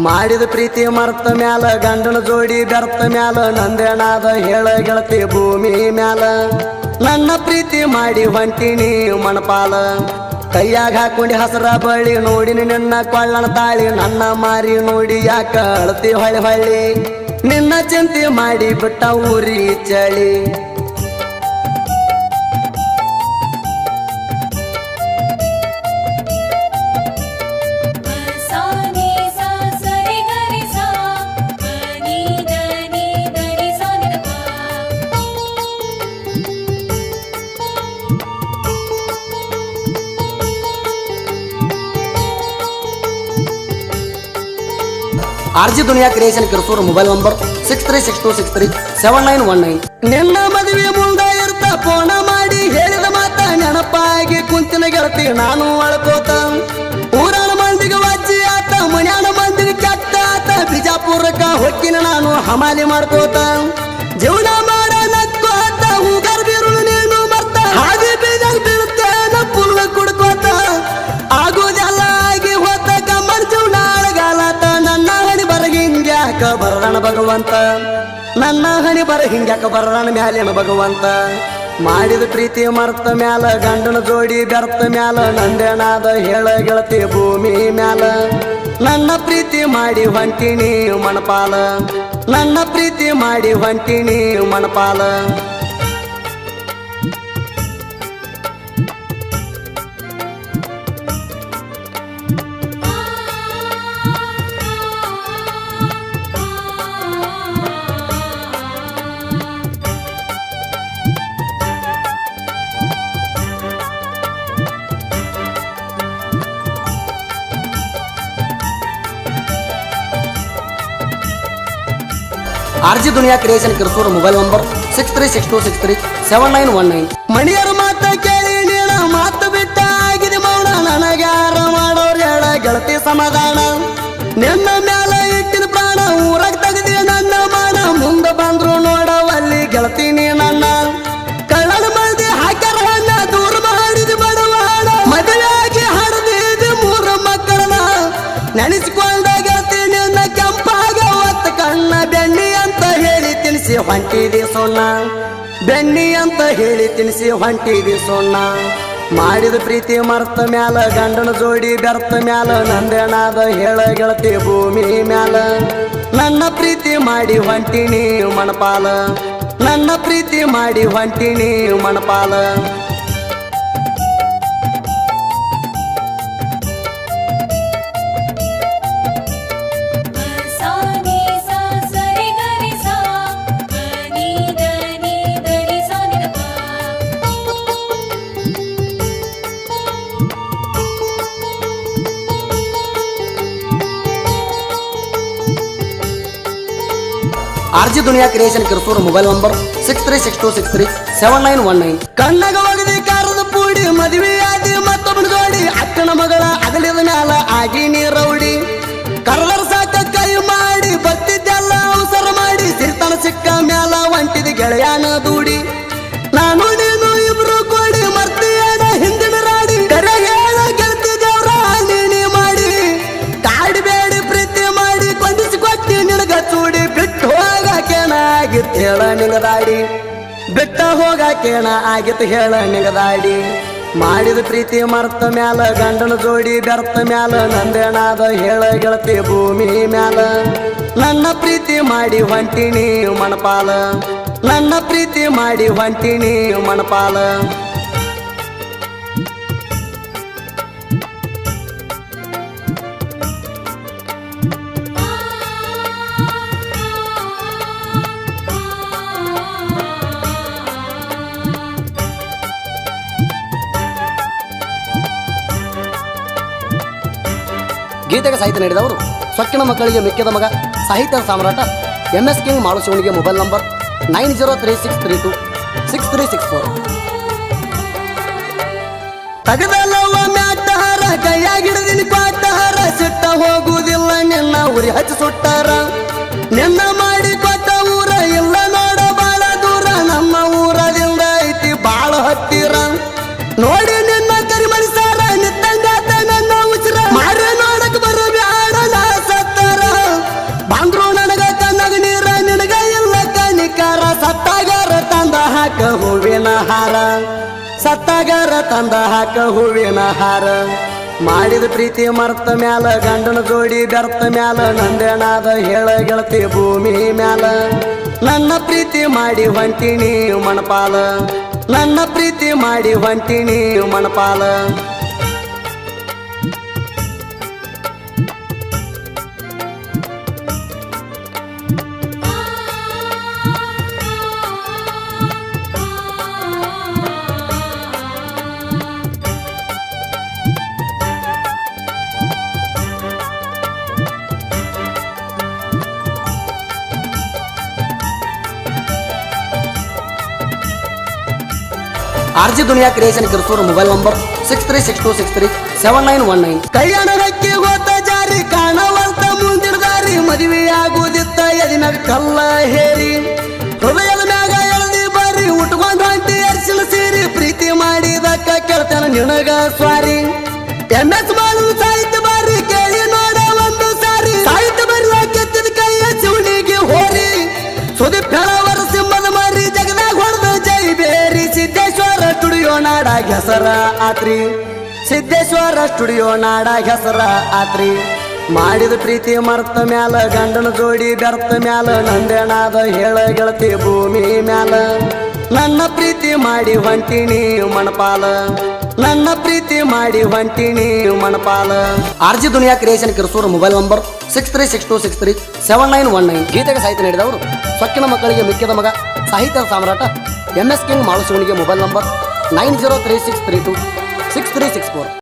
ಮಾಡಿದ ಪ್ರೀತಿ ಮರ್ತ ಮ್ಯಾಲ, ಗಂಡನ ಜೋಡಿ ಬೆರ್ತ ಮ್ಯಾಲ, ನಂದೇನಾದ ಹೇಳ ಗೆಳತಿ ಭೂಮಿ ಮ್ಯಾಲ. ನನ್ನ ಪ್ರೀತಿ ಮಾಡಿ ಹೊಂಟಿನಿ ಮಣಪಾಲ, ಕೈಯಾಗ ಹಾಕೊಂಡಿ ಹಸರ ಬಳ್ಳಿ, ನೋಡಿನಿ ನಿನ್ನ ಕೊಳ್ಳಣ ತಾಳಿ, ನನ್ನ ಮಾರಿ ನೋಡಿ ಯಾಕ ಅಳತಿ ಹೊಳಿ ಹೊಳ್ಳಿ. ನಿನ್ನ ಚಿಂತೆ ಮಾಡಿ ಬಿಟ್ಟ ಊರಿ ಚಳಿ. RG Duniya creation Kirsur mobile number six three six two six three seven nine one nine. ನಿನ್ನ ಮದುವೆ ಮುಂದ ಇರ್ತ ಫೋನ ಮಾಡಿ ಹೇಳಿದ ಮಾತ ನೆನಪಾಗಿ ಕುಂತಿನ ಗೆಳತಿ ನಾನು ಅಳ್ಕೋತ. ಊರಾಣ ಮಂದಿಗೆ ವಜ್ಜಿ ಆತ, ಮನ್ಯಾನ ಮಂದಿಗೆ ಕೆಟ್ಟ ಆತ, ಬಿಜಾಪುರಕ್ಕ ಹೊಕ್ಕಿನ ನಾನು ಹಮಾಲಿ ಮಾಡ್ಕೋತ. ಭಗವಂತ. ನನ್ನ ಹಣಿ ಬರ ಹಿಂಗ್ಯಾಕ ಬರದಣ ಮ್ಯಾಲೇನು ಭಗವಂತ? ಮಾಡಿದ ಪ್ರೀತಿ ಮರ್ತ ಮ್ಯಾಲ, ಗಂಡನ ಜೋಡಿ ಬೆರ್ತ ಮ್ಯಾಲ, ನಂದೇನಾದ ಹೇಳ ಗೆಳತಿ ಭೂಮಿ ಮ್ಯಾಲ. ನನ್ನ ಪ್ರೀತಿ ಮಾಡಿ ಹೊಂಟಿನಿ ಮಣಪಾಲ ನನ್ನ ಪ್ರೀತಿ ಮಾಡಿ ಹೊಂಟಿನಿ ಮಣಪಾಲ RG Duniya creation Kirsur mobile number six three six two six three seven nine one nine. ಮಣಿಯರ ಮಾತ ಕೇಳಿ ನೀಳ ಮಾತು ಬಿಟ್ಟ ಆಗಿದೆ ಮೌನ ನನಗ್ಯಾರ ಮಾಡೋರು ಹೇಳ, ಗೆಳತಿ ಸಮಾಧಾನ. ಹೊಂಟಿದಿ ಸೊನ್ನ ಬೆಣ್ಣಿ ಅಂತ ಹೇಳಿ ತಿನ್ಸಿ ಹೊಂಟಿದಿ ಸೊನ್ನ ಮಾಡಿದ ಪ್ರೀತಿ ಮರ್ತ ಮ್ಯಾಲ, ಗಂಡನ ಜೋಡಿ ಬೆರ್ತ ಮ್ಯಾಲ, ನಂದೇನಾದ ಹೇಳ ಗೆಳತಿ ಭೂಮಿ ಮ್ಯಾಲ. ನನ್ನ ಪ್ರೀತಿ ಮಾಡಿ ಹೊಂಟಿನಿ ಮಣಪಾಲ. ನನ್ನ ಪ್ರೀತಿ ಮಾಡಿ ಹೊಂಟಿನಿ ಮಣಪಾಲ. RG Duniya creation Kirsur mobile number six three six two six three seven nine one nine ಕಣ್ಣಗ ಒಗದಿ ಕಾರದ ಪೂಡಿ, ಮದುವೆ ಆದಿ ಮತ್ತೊಬ್ಬನ ಜೋಡಿ ಅಕ್ಕನ ಮಗಳ ಅಗಲಿದ ಮ್ಯಾಲ ಆಗಿ ನೀರೌಡಿ ಕರದರ ಬಿಟ್ಟ ಹೋಗಾಕೇನ ಆಗಿತ್ತು ಹೇಳ ನಿಗದಾಡಿ. ಮಾಡಿದ ಪ್ರೀತಿ ಮರ್ತ ಮ್ಯಾಲ, ಗಂಡನ ಜೋಡಿ ಬೆರ್ತ ಮ್ಯಾಲ, ನಂದೇನಾದ ಹೇಳ ಗೆಳತಿ ಭೂಮಿ ಮ್ಯಾಲ. ನನ್ನ ಪ್ರೀತಿ ಮಾಡಿ ಹೊಂಟಿನಿ ಮಣಪಾಲ. ನನ್ನ ಪ್ರೀತಿ ಮಾಡಿ ಹೊಂಟಿನಿ ಮಣಪಾಲ. ಗೀತೆಗೆ ಸಾಹಿತ್ಯ ನೀಡಿದವರು ಸೊಕ್ಕಿನ ಮಕ್ಕಳಿಗೆ ಮಿಕ್ಕಿದ ಮಗ ಸಾಹಿತ್ಯ ಸಾಮ್ರಾಟ M S king ಮಾಡುಸೋಣಿಗೆ mobile number nine zero three six three two six three six four. ಕೈಯಾಗಿಡದಿನ ಸಿಟ್ಟ ಹೋಗುವುದಿಲ್ಲ ನಿನ್ನ ಉರಿ ಹಚ್ಚಿ ಸುಟ್ಟಾರ. ನಿನ್ನ ತಂದ ಹಾಕ ಹೂವಿನ ಹಾರ. ಮಾಡಿದ ಪ್ರೀತಿ ಮರ್ತ ಮ್ಯಾಲ, ಗಂಡನ ಜೋಡಿ ಬೆರ್ತ ಮ್ಯಾಲ, ನಂದೇನಾದ ಹೇಳ ಗೆಳತಿ ಭೂಮಿ ಮ್ಯಾಲ. ನನ್ನ ಪ್ರೀತಿ ಮಾಡಿ ಹೊಂಟಿನಿ ಮಣಪಾಲ. ನನ್ನ ಪ್ರೀತಿ ಮಾಡಿ ಹೊಂಟಿನಿ ಮಣಪಾಲ. RG Duniya creation Kirsur mobile number six three six two six three seven nine one nine. ಕಲ್ಯಾಣ ರಕ್ಕಿ ಹೋತ ಜಾರಿ ಕಾಣವಲ್ತ ಮುಂದಿನ ಮದುವೆ ಆಗೋದಿತ್ತ ಎದಿನಾಗ ಕಲ್ಲ ಹೇರಿ. ಹೃದಯದ ಮ್ಯಾಗ ಎಳದಿ ಬಾರಿ, ಉಟ್ಕೊಂಡ್ ಹೊಂಟಿ ಅರ್ಶಿನ ಸೇರಿ. ಪ್ರೀತಿ ಮಾಡಿದಕ್ಕ ಕೇಳ್ತಾನ ನಿನಗ ಸ್ವಾರಿ. ಎಂ ಎಸ್ ಮಾಡುದು ಹೆಸರ ಆತ್ರಿ. ಸಿದ್ದೇಶ್ವರ ಸ್ಟುಡಿಯೋ ನಾಡ ಹೆಸರ ಆತ್ರಿ. ಮಾಡಿದ ಪ್ರೀತಿ ಮರ್ತ ಮ್ಯಾಲ, ಗಂಡನ ಜೋಡಿ ಬೆರ್ತ ಮ್ಯಾಲ, ನಂದೇನಾದ ಹೇಳ ಗೆಳತಿ ಭೂಮಿ ಮ್ಯಾಲ. ನನ್ನ ಪ್ರೀತಿ ಮಾಡಿ ಹೊಂಟಿನಿ ಮಣಪಾಲ. ನನ್ನ ಪ್ರೀತಿ ಮಾಡಿ ಹೊಂಟಿನಿ ಮಣಪಾಲ. R G Duniya creation Kirsur mobile number six three six two six three seven nine one nine. ಗೀತೆಗೆ ಸಾಹಿತ್ಯ ನೀಡಿದವರು ಸೊಕ್ಕಿನ ಮಕ್ಕಳಿಗೆ ಮಿಕ್ಕಿದ ಮಗ ಸಾಹಿತ್ಯ ಸಾಮ್ರಾಟ M S king ಮಾಳುಶಿವನಿಗೆ mobile number nine zero three six three two six three six four.